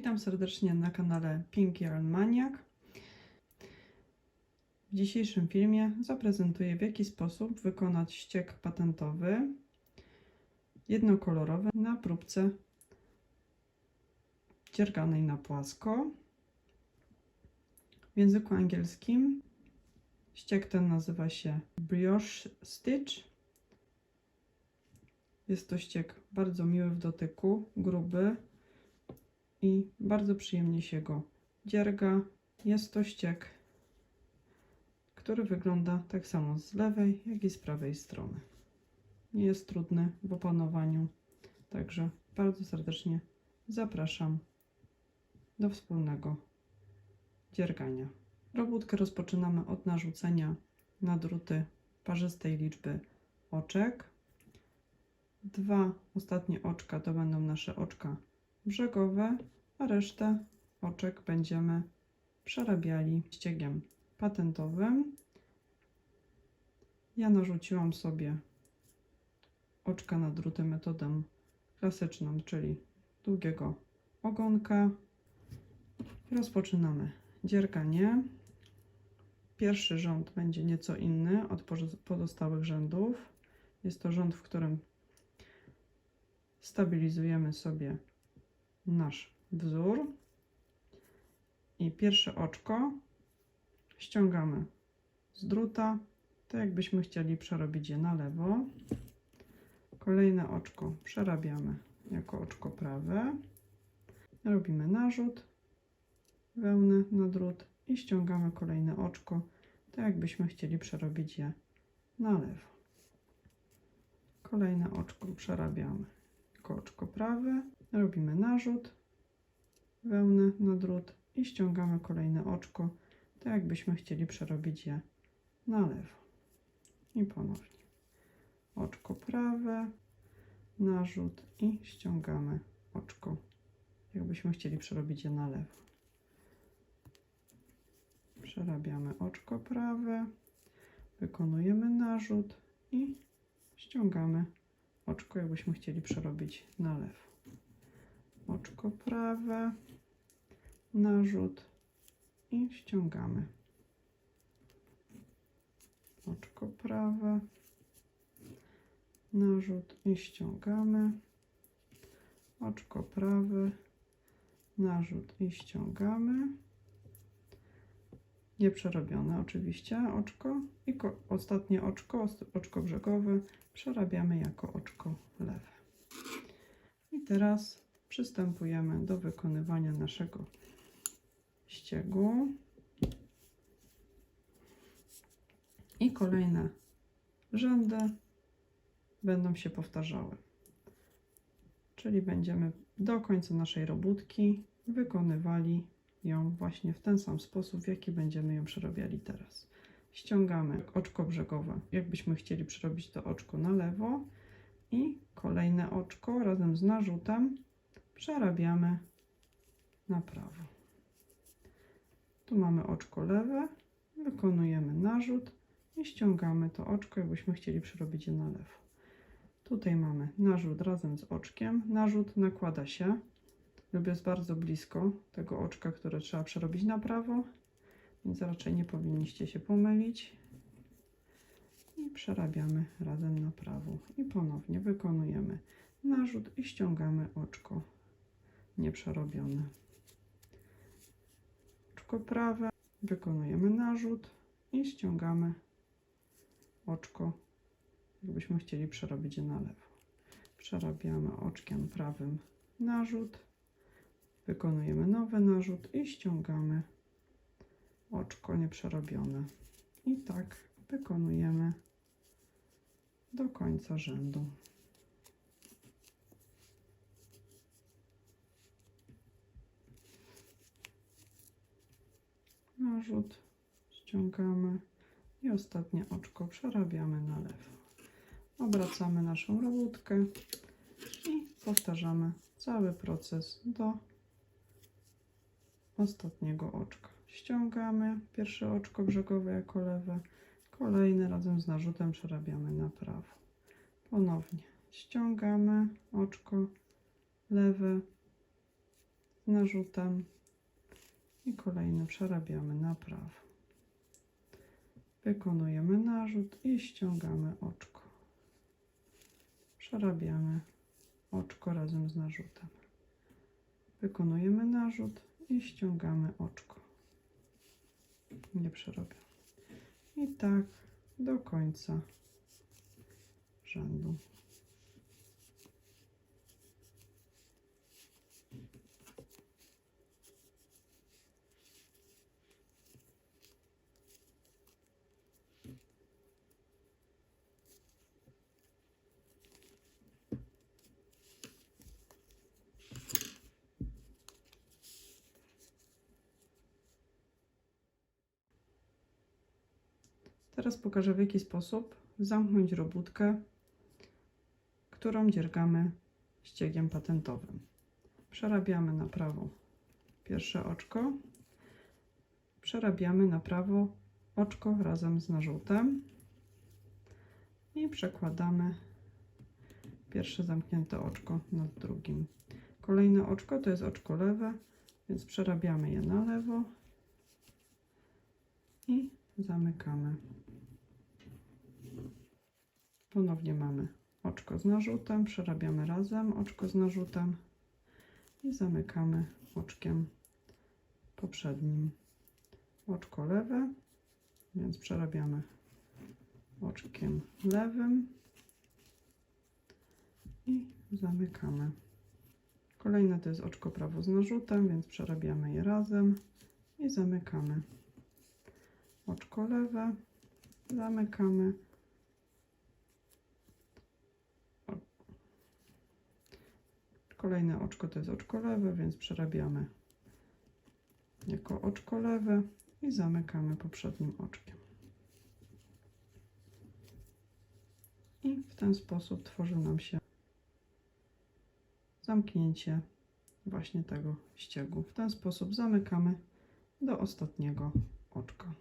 Witam serdecznie na kanale Pink Yarn Maniac. W dzisiejszym filmie zaprezentuję w jaki sposób wykonać ściek patentowy jednokolorowy na próbce dzierganej na płasko. W języku angielskim ściek ten nazywa się brioche stitch. Jest to ściek bardzo miły w dotyku, gruby i bardzo przyjemnie się go dzierga. Jest to ściek, który wygląda tak samo z lewej, jak i z prawej strony. Nie jest trudny w opanowaniu, także bardzo serdecznie zapraszam do wspólnego dziergania. Robótkę rozpoczynamy od narzucenia na druty parzystej liczby oczek. Dwa ostatnie oczka to będą nasze oczka brzegowe, a resztę oczek będziemy przerabiali ściegiem patentowym. Ja narzuciłam sobie oczka na druty metodą klasyczną, czyli długiego ogonka. Rozpoczynamy dzierganie. Pierwszy rząd będzie nieco inny od pozostałych rzędów. Jest to rząd, w którym stabilizujemy sobie nasz wzór i pierwsze oczko ściągamy z druta, tak jakbyśmy chcieli przerobić je na lewo. Kolejne oczko przerabiamy jako oczko prawe. Robimy narzut wełny na drut i ściągamy kolejne oczko, tak jakbyśmy chcieli przerobić je na lewo. Kolejne oczko przerabiamy jako oczko prawe. Robimy narzut wełny na drut i ściągamy kolejne oczko, tak jakbyśmy chcieli przerobić je na lewo. I ponownie oczko prawe, narzut i ściągamy oczko, jakbyśmy chcieli przerobić je na lewo. Przerabiamy oczko prawe, wykonujemy narzut i ściągamy oczko, jakbyśmy chcieli przerobić na lewo. Oczko prawe, narzut i ściągamy. Oczko prawe, narzut i ściągamy. Oczko prawe, narzut i ściągamy. Nieprzerobione oczywiście oczko i ostatnie oczko, oczko brzegowe przerabiamy jako oczko lewe. I teraz przystępujemy do wykonywania naszego ściegu. I kolejne rzędy będą się powtarzały. Czyli będziemy do końca naszej robótki wykonywali ją właśnie w ten sam sposób, w jaki będziemy ją przerabiali teraz. Ściągamy oczko brzegowe, jakbyśmy chcieli przerobić to oczko na lewo i kolejne oczko razem z narzutem przerabiamy na prawo. Tu mamy oczko lewe, wykonujemy narzut i ściągamy to oczko, jakbyśmy chcieli przerobić je na lewo. Tutaj mamy narzut razem z oczkiem. Narzut nakłada się lub jest bardzo blisko tego oczka, które trzeba przerobić na prawo, więc raczej nie powinniście się pomylić. I przerabiamy razem na prawo. I ponownie wykonujemy narzut i ściągamy oczko nieprzerobione. Oczko prawe, wykonujemy narzut i ściągamy oczko, jakbyśmy chcieli przerobić je na lewo. Przerabiamy oczkiem prawym narzut, wykonujemy nowy narzut i ściągamy oczko nieprzerobione. I tak wykonujemy do końca rzędu. Narzut, ściągamy i ostatnie oczko przerabiamy na lewo. Obracamy naszą robótkę i powtarzamy cały proces do ostatniego oczka. Ściągamy pierwsze oczko brzegowe jako lewe, kolejne razem z narzutem przerabiamy na prawo. Ponownie ściągamy oczko lewe, z narzutem i kolejny przerabiamy na prawo. Wykonujemy narzut i ściągamy oczko. Przerabiamy oczko razem z narzutem. Wykonujemy narzut i ściągamy oczko. Nie przerabiamy. I tak do końca rzędu. Teraz pokażę w jaki sposób zamknąć robótkę, którą dziergamy ściegiem patentowym. Przerabiamy na prawo pierwsze oczko, przerabiamy na prawo oczko razem z narzutem i przekładamy pierwsze zamknięte oczko nad drugim. Kolejne oczko to jest oczko lewe, więc przerabiamy je na lewo i zamykamy. Ponownie mamy oczko z narzutem, przerabiamy razem oczko z narzutem i zamykamy oczkiem poprzednim. Oczko lewe, więc przerabiamy oczkiem lewym i zamykamy. Kolejne to jest oczko prawo z narzutem, więc przerabiamy je razem i zamykamy. Oczko lewe, zamykamy. Kolejne oczko to jest oczko lewe, więc przerabiamy jako oczko lewe i zamykamy poprzednim oczkiem. I w ten sposób tworzy nam się zamknięcie właśnie tego ściegu. W ten sposób zamykamy do ostatniego oczka.